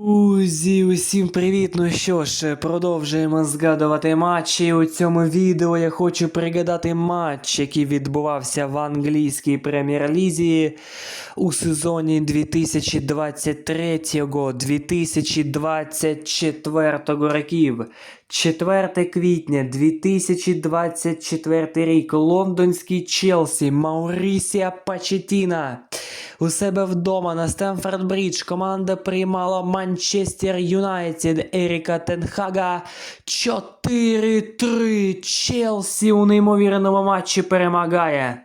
Друзі, усім привіт! Ну що ж, продовжуємо згадувати матчі. У цьому відео я хочу пригадати матч, який відбувався в англійській прем'єр-лізі у сезоні 2023-2024 років. 4 квітня 2024 рік. Лондонський Челсі Маурісія Пачетіна. У себе вдома на Стемфорд Брідж команда приймала Манчестер Юнайтед Еріка Тенхага 4-3. Челсі у неймовірному матчі перемагає.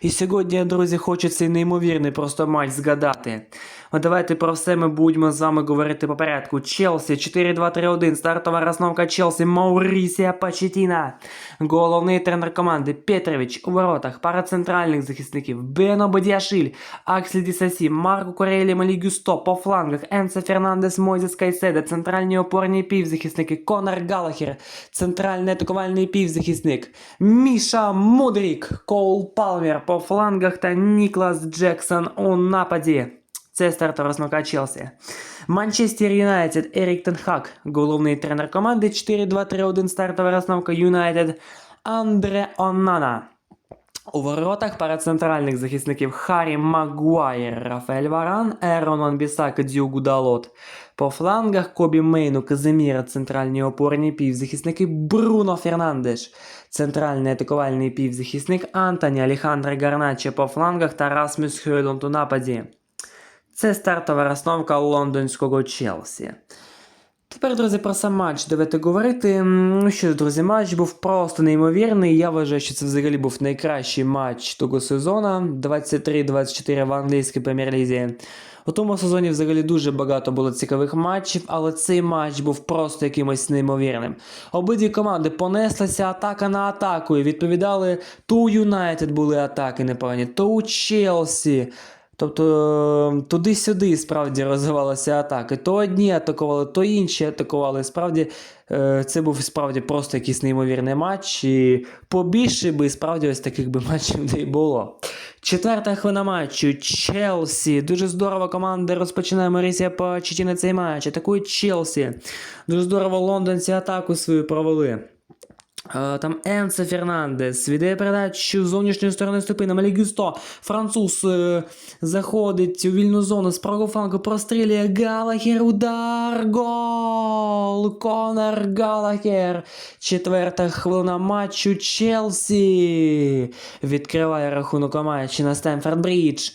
І сьогодні, друзі, цей неймовірний просто матч згадати. От давайте про все ми будемо з вами говорити по порядку. Челсі 4-2-3-1. Стартова розновка Челсі Маурісія Пачетіна. Головний тренер команди Петрович у воротах. Пара центральних захисників. Бено Бодіашиль, Аксель Дісасі, Марко Корелі Малі Гюсто по флангах. Енце Фернандес Мойзес Кайседа. Центральні опорні півзахисники. Конор Галахер. Центральний атакувальний півзахисник. Міша Мудрік. Коул Палмер по флангах та Ніклас Джексон у нападі. Це стартова розмовка Челсі. Манчестер Юнайтед Ерік Тенхак, головний тренер команди 4-2-3-1 стартова розновка Юнайтед Андре Онана. У воротах пара центральних захисників Харі Магуайр, Рафаель Варан, Ерон Ван-Бісак, Дюгу Далот. По флангах Кобі Мейну, Казиміра, центральні опорні півзахисники Бруно Фернандеш. Центральний атакувальний півзахисник Антоні Алехандро Гарначе по флангах та Расмус Хьойлунд у нападі. Це стартова розновка лондонського Челсі. Тепер, друзі, про сам матч давайте говорити. Ну що друзі, матч був просто неймовірний. Я вважаю, що це взагалі був найкращий матч того сезону 23-24 в англійській прем'єр-лізі. У тому сезоні взагалі дуже багато було цікавих матчів, але цей матч був просто якимось неймовірним. Обидві команди понеслися атака на атаку і відповідали то у Юнайтед були атаки непогані, то у Челсі. Тобто е, туди-сюди справді розвивалися атаки. То одні атакували, то інші атакували. Справді е, це був справді просто якийсь неймовірний матч. І побільше би справді ось таких би матчів не було. Четверта хвилина матчу. Челсі. Дуже здорово команда розпочинає Марісія Почетіна цей матч. Атакує Челсі. Дуже здорово лондонці атаку свою провели. Е, Там Енце Фернандес віддає передачу з зовнішньої сторони ступи на Малі Гюсто. Француз е, заходить у вільну зону з правого флангу, прострілює Галахер, удар, гол! Конор Галахер. Четверта хвилина матчу Челсі. Відкриває рахунок матчі на Стемфорд Брідж.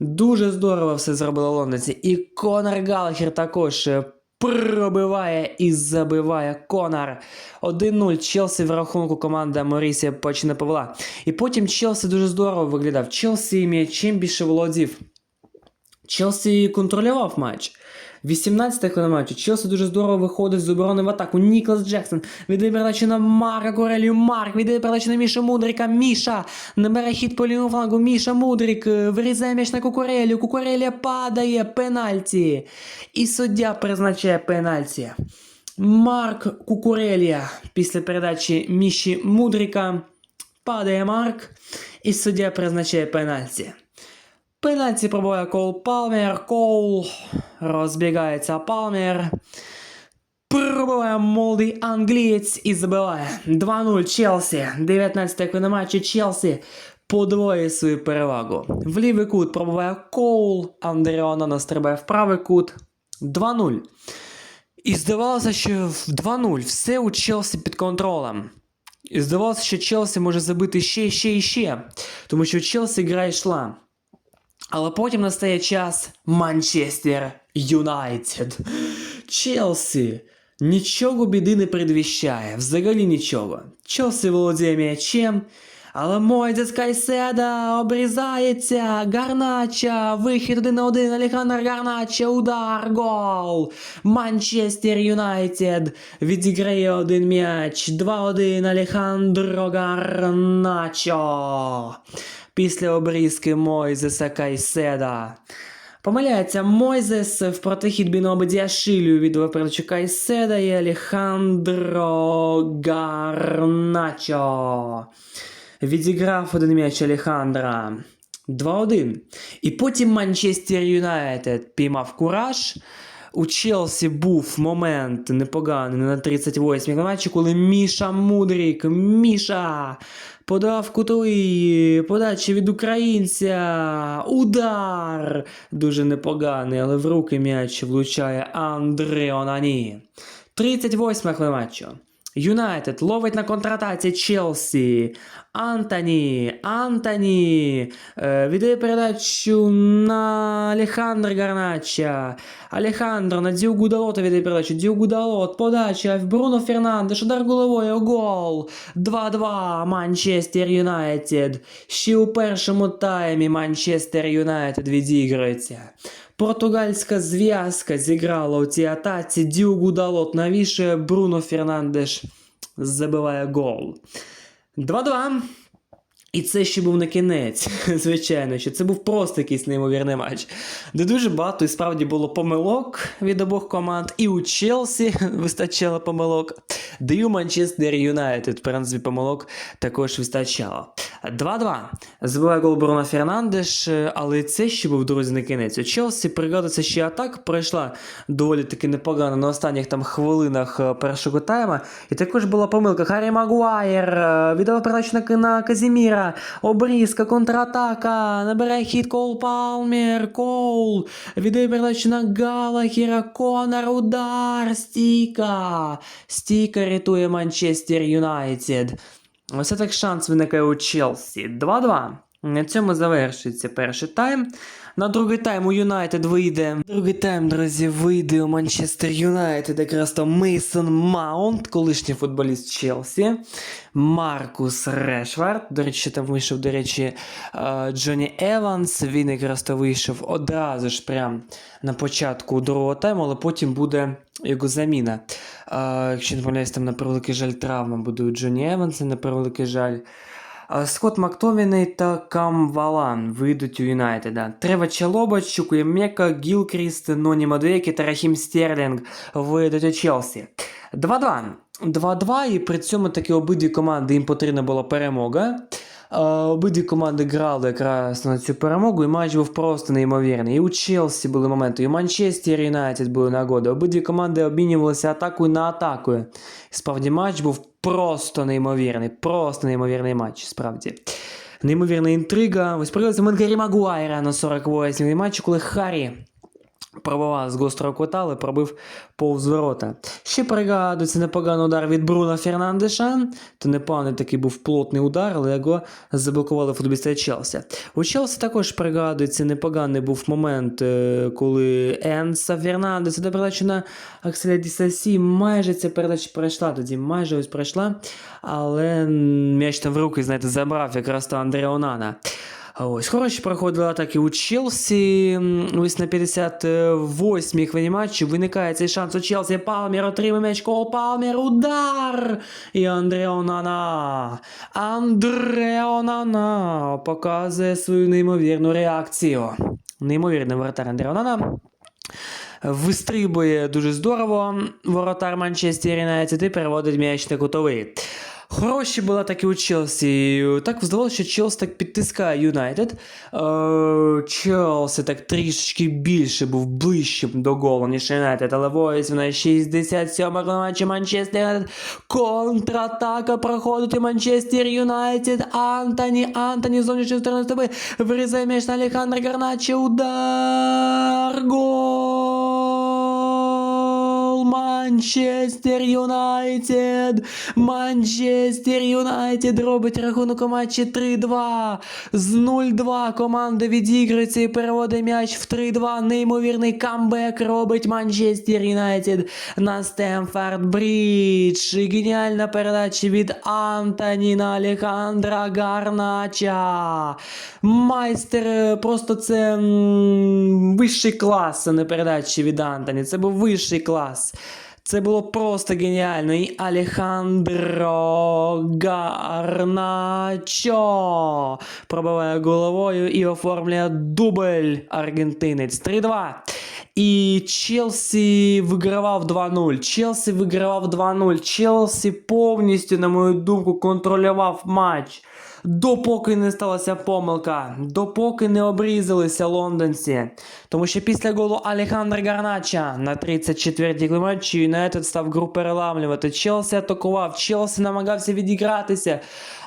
Дуже здорово все зробили лондонці. І Конор Галахер також е, пробиває і забиває Конор. 1-0 Челсі в рахунку команда Морісія почне повела. І потім Челсі дуже здорово виглядав. Челсі м'ячем більше володів. Челсі контролював матч. 18 хвилина матчу. Челсі дуже здорово виходить з оборони в атаку. Ніклас Джексон віддає передачу на Марка Корелію. Марк віддає передачу на Міша Мудрика. Міша набере хід по лівому флангу. Міша Мудрик е, вирізає м'яч на Кукурелю. Кукурелія падає. Пенальті. І суддя призначає пенальті. Марк Кукурелія після передачі Міші Мудрика. Падає Марк. І суддя призначає пенальті. Пенальті пробує Коул Палмер. Коул розбігається Палмер. Пробиває молодий англієць і забиває 2-0 Челсі. 19 хвилина матчі Челсі подвоює свою перевагу. В лівий кут пробиває Коул. Андреона настрибає в правий кут. 2-0. І здавалося, що в 2-0 все у Челсі під контролем. І здавалося, що Челсі може забити ще, ще і ще. Тому що Челсі гра йшла. Але потім настає час Манчестер Юнайтед. Челсі. Нічого біди не предвіщає, взагалі нічого. Челсі володіє м'ячем, але Мойзес Кайседа обрізається, Гарнача, вихід один на один, Алехандр Гарнача, удар, гол. Манчестер Юнайтед відіграє один м'яч, 2-1 Алехандро Гарначо. Після обрізки Мойзеса Кайседа. Помиляється Мойзес в протихід Бінобе Діашилю від передачу Кайседа і Алехандро Гарначо. Відіграв один м'яч Алехандра. 2-1. І потім Манчестер Юнайтед піймав кураж. у Челсі був момент непоганий на 38-й матчі, коли Міша Мудрік, Міша подав кутовий, подачі від українця, удар дуже непоганий, але в руки м'яч влучає Андре Онані. 38 хвилина матчу. Юнайтед ловить на контратаці Челсі. Антоні, Антоні е, віддає передачу на Алехандро Гарнача. Алехандро на Діугу Далота віддає передачу. Діугу Далот, подача в Бруно Фернандеш, удар головою, гол. 2-2 Манчестер Юнайтед. Ще у першому таймі Манчестер Юнайтед відіграється. Португальська зв'язка зіграла у цій атаці. Діугу Далот навіше Бруно Фернандеш забиває гол. 2-2. І це ще був не кінець, звичайно, що це був просто якийсь неймовірний матч, де дуже багато і справді було помилок від обох команд. І у Челсі вистачало помилок, де у Манчестер Юнайтед, в принципі, помилок також вистачало. 2-2. Забиває гол Бруно Фернандеш, але це ще був, друзі, не кінець. У Челсі пригодиться ще атак, пройшла доволі таки непогано на останніх там хвилинах е, першого тайма. І також була помилка. Харі Магуайр е, віддав передачу на, на Казіміра. Обрізка, контратака. Набирає хід Кол Палмер. Кол. Віддає передачу на Галахіра. Конор. Удар. Стійка. Стійка рятує Манчестер Юнайтед. Ось так шанс виникає у Челсі. 2-2. На цьому завершується перший тайм. На другий тайм у Юнайтед вийде. Другий тайм, друзі, вийде у Манчестер Юнайтед. Якраз то Мейсон Маунт, колишній футболіст Челсі. Маркус Решвард. До речі, там вийшов, до речі, е, Джонні Еванс. Він якраз то вийшов одразу ж прям на початку другого тайму, але потім буде його заміна. Е, Якщо не помиляюсь, там на превеликий жаль травма буде у Джонні Еванса, на превеликий жаль. А Скотт Мактоміней та Кам Валан вийдуть у Юнайтеда. Трева Чалоба, Чукуємека, Гілкріст, Ноні Мадуєкі та Рахім Стерлінг вийдуть у Челсі. 2-2. 2-2, і при цьому таки обидві команди їм потрібна була перемога. Обидві команди грали якраз на цю перемогу, і матч був просто неймовірний. І у Челсі були моменти, і у Манчестер Юнайтед були нагоди. Обидві команди обмінювалися атакою на атакою. Справді матч був просто неймовірний, просто неймовірний матч, справді. Неймовірна інтрига. Ось привелися момент Магуайра на 48-й матчі, коли Харрі пробував з гострого кута, але пробив повз ворота. Ще пригадується непоганий удар від Бруна Фернандеша. То непоганий такий був плотний удар, але його заблокували футболісти Челсі. У Челсі також пригадується непоганий був момент, е, коли Енса Фернандеса до передачі на Акселя Дісасі. Майже ця передача пройшла тоді, майже ось пройшла, але м'яч там в руки, знаєте, забрав якраз то Андреа Онана. Ось хороші проходили атаки у Челсі. Ось на 58-й хвилині матчу виникає цей шанс у Челсі. Палмер отримує м'яч. Кол Палмер. Удар! І Андре Онана. Андре Онана показує свою неймовірну реакцію. Неймовірний воротар Андре Онана. Вистрибує дуже здорово воротар Манчестер Юнайтед і переводить м'яч на кутовий. Хороші були атаки у Челсі. Так здавалося, що Челсі так підтискає Юнайтед. Е, Челсі так трішечки більше був ближчим до голу, ніж Юнайтед. Але ось вона 67 матчі Манчестер Юнайтед. Контратака проходить у Манчестер Юнайтед. Антоні, Антоні з зовнішньої сторони тобі вирізає м'яч на Алехандро Гарначе. Удар! Гол! Манчестер Юнайтед! Манчестер Юнайтед робить рахунок у матчі 3-2. З 0-2 команда відіграється і переводить м'яч в 3-2. Неймовірний камбек робить Манчестер Юнайтед на Стемфорд Брідж. І Геніальна передача від Антоні на Алехандра Гарнача. Майстер, е, просто це вищий клас, а не передачі від Антоні. Це був вищий клас. Це було просто геніально. І Алехандро Гарначо пробиває головою і оформлює дубль аргентинець 3-2. І Челсі вигравав 2-0. Челсі вигравав 2-0. Челсі повністю, на мою думку, контролював матч. Допоки не сталася помилка, допоки не обрізалися лондонці. Тому що після голу Алехандра Гарнача на 34-й матчі Юнайтед став гру переламлювати. Челсі атакував, Челсі намагався відігратися.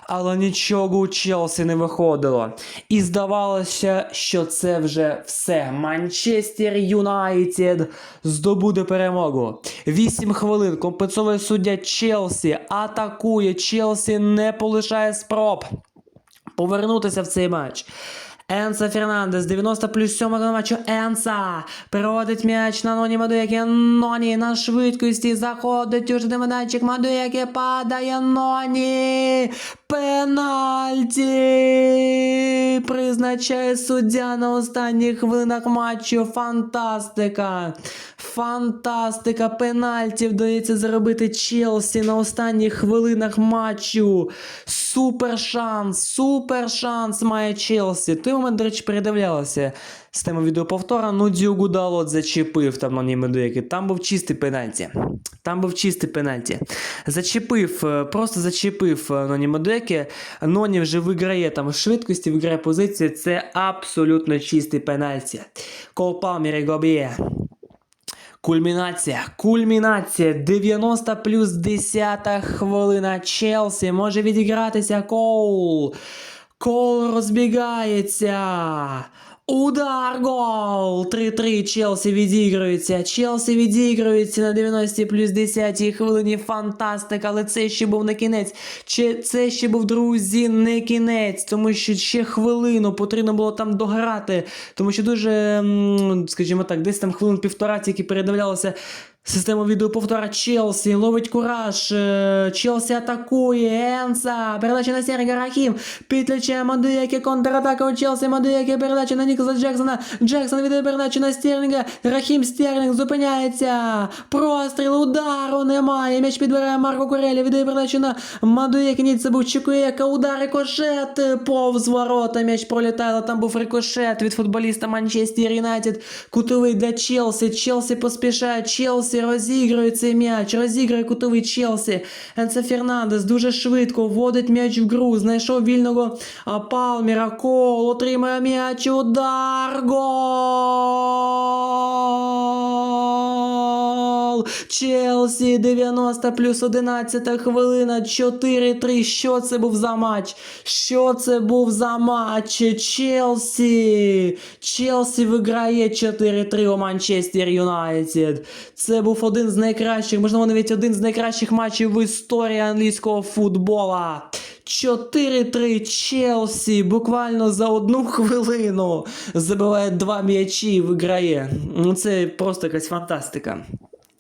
Але нічого у Челсі не виходило. І здавалося, що це вже все. Манчестер Юнайтед здобуде перемогу. 8 хвилин компенсовує суддя Челсі, атакує. Челсі не полишає спроб повернутися в цей матч. Енса Фернандес, 90 плюс 7 на матчу Енса. Переводить м'яч на Ноні Мадуяке. Ноні на швидкості заходить уже на майданчик. Мадуяке падає Ноні. Пенальті. Призначає суддя на останніх хвилинах матчу. Фантастика. Фантастика. Пенальті вдається заробити Челсі на останніх хвилинах матчу. Супер шанс, супер шанс має Челсі. Той момент, до речі, передивлялося з теми відеоповтора. Ну, Дюгу Далот зачепив там на ньому деякі. Там був чистий пенальті. Там був чистий пенальті. Зачепив, е, просто зачепив е, Ноні Модеки. Ноні вже виграє там швидкості, виграє позицію. Це абсолютно чистий пенальті. Кол Палмер і Гобіє. Кульмінація, кульмінація, 90 плюс 10 хвилина. Челсі може відігратися Коул. Коул розбігається. Удар гол! 3-3 Челсі відігрується. Челсі відігрується на 90 плюс 10 хвилині. Фантастика, але це ще був не кінець. Чи це ще був, друзі, не кінець, тому що ще хвилину потрібно було там дограти. Тому що дуже, скажімо так, десь там хвилин півтора тільки передивлялося Система відеоповтора Челсі, ловить кураж, е, Челсі атакує, Енса, передача на Серега Рахім, підключає Мадуяки, контратака у Челсі, Мадуяки, передача на Ніколаса Джексона, Джексон віддає передачу на Стерлінга, Рахім Стерлінг зупиняється, простріл, удару немає, м'яч підбирає Марко Курелі, віддає передачу на Мадуяки, ні, це був Чикуєка, удар, рикошет, повз ворота, м'яч пролітає, там був рикошет від футболіста Манчестер Юнайтед, кутовий для Челсі, Челсі поспішає, Челсі розігрує цей м'яч, розігрує кутовий Челсі. Енце Фернандес дуже швидко вводить м'яч в гру, знайшов вільного Палміра, Кол, отримає м'яч, удар, гол! Челсі 90 плюс 11 хвилина, 4-3. Що це був за матч? Що це був за матч? Челсі! Челсі виграє 4-3 у Манчестер Юнайтед. Це був один з найкращих, можливо, навіть один з найкращих матчів в історії англійського футбола. 4-3 Челсі буквально за одну хвилину забиває два м'ячі і виграє. Це просто якась фантастика.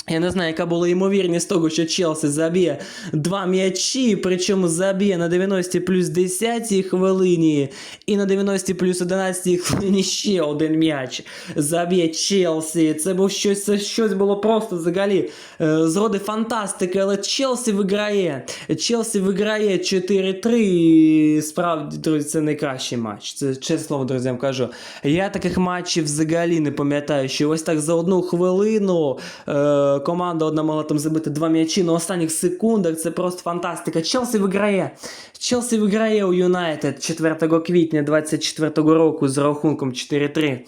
Я не знаю, яка була ймовірність того, що Челсі заб'є два м'ячі, причому заб'є на 90 плюс 10 хвилині і на 90 плюс 11 хвилині ще один м'яч. Заб'є Челсі. Це був щось, це щось було просто взагалі е, з роди фантастики, але Челсі виграє. Челсі виграє 4-3. і Справді, друзі, це найкращий матч. Це чесне слово, друзі, я вам кажу. Я таких матчів взагалі не пам'ятаю, що ось так за одну хвилину. Е, команда одна могла там забити два м'ячі на останніх секундах. Це просто фантастика. Челсі виграє. Челсі виграє у Юнайтед 4 квітня 24 року з рахунком 4-3.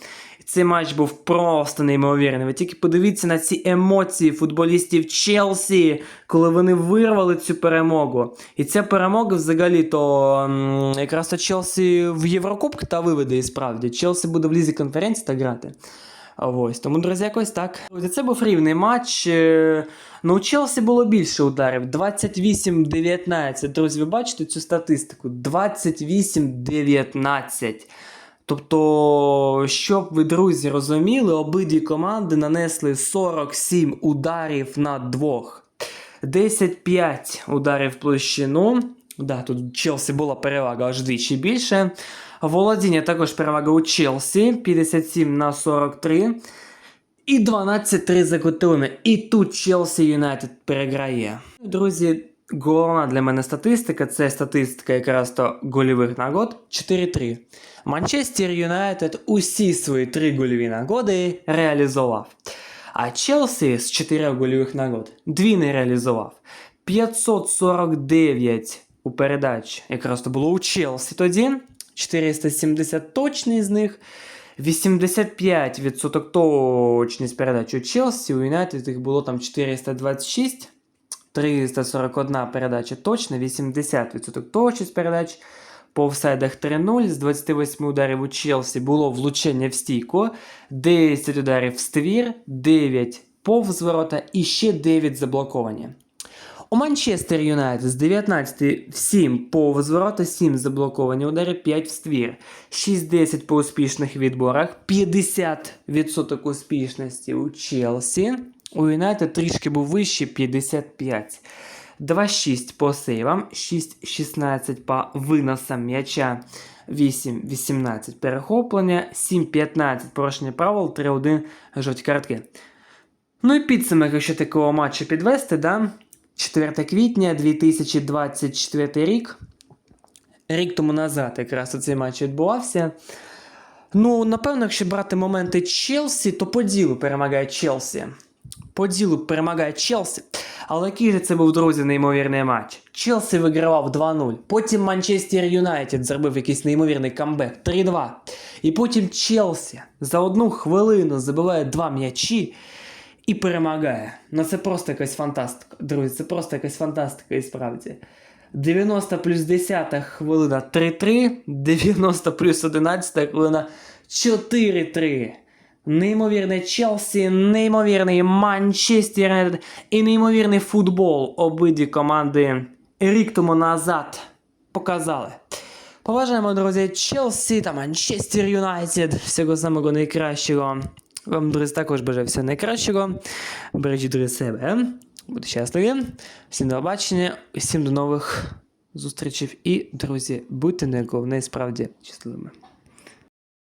Цей матч був просто неймовірний. Ви тільки подивіться на ці емоції футболістів Челсі, коли вони вирвали цю перемогу. І ця перемога взагалі то якраз то Челсі в Єврокубку та виведе і справді. Челсі буде в лізі конференції та грати. Ось, тому, друзі, якось так. Це був рівний матч. Е, Ну, у Челсі було більше ударів. 28-19. Друзі, ви бачите цю статистику? 28-19. Тобто, щоб ви, друзі, розуміли, обидві команди нанесли 47 ударів на двох. 10-5 ударів в площину. Да, тут Челсі була перевага аж двічі більше. Володіння також перевага у Челсі 57 на 43. І 12-3 за котелами. І тут Челсі Юнайтед переграє. Друзі, головна для мене статистика це статистика якраз то гольових нагод 4-3. Манчестер Юнайтед усі свої три гольові нагоди реалізував. А Челсі з 4 гольових нагод дві не реалізував. 549 у у передач. Якраз то було у Челсі тоді. 470 точний з них. 85% точність передач у Челсі, у Юнайтед їх було там 426. 341 передача точна, 80% точність передач. По офсайдах 3-0. З 28 ударів у Челсі було влучення в стійку, 10 ударів в ствір, 9 повз ворота і ще 9 заблоковані. У Манчестер Юнайтед з 19 в 7 повз ворота, 7 заблоковані удари, 5 в ствір, 6-10 по успішних відборах, 50% успішності у Челсі. У Юнайтед трішки був вищий 55. 2-6 по сейвам, 6-16 по виносам м'яча, 8-18 перехоплення, 7-15 порушення правил, 3-1 жовті картки. Ну і підсумок, якщо такого матчу підвести, да? 4 квітня 2024 рік. Рік тому назад якраз цей матч відбувався. Ну, напевно, якщо брати моменти Челсі, то по ділу перемагає Челсі. По ділу перемагає Челсі. Але який же це був, друзі, неймовірний матч? Челсі вигравав 2-0. Потім Манчестер Юнайтед зробив якийсь неймовірний камбек 3-2. І потім Челсі за одну хвилину забиває два м'ячі і перемагає. Ну це просто якась фантастика. Друзі, це просто якась фантастика і справді. 90 плюс 10 хвилина 3-3, 90 плюс 11 хвилина 4-3. Неймовірне Челсі, неймовірний Манчестер і неймовірний футбол обидві команди рік тому назад показали. Поважаємо, друзі, Челсі та Манчестер Юнайтед. Всього самого найкращого. Вам, друзі, також бажаю всього найкращого. Бережіть друзі себе. Будьте щасливі. Всім до побачення, всім до нових зустрічей. І, друзі, будьте на головне справді щасливими.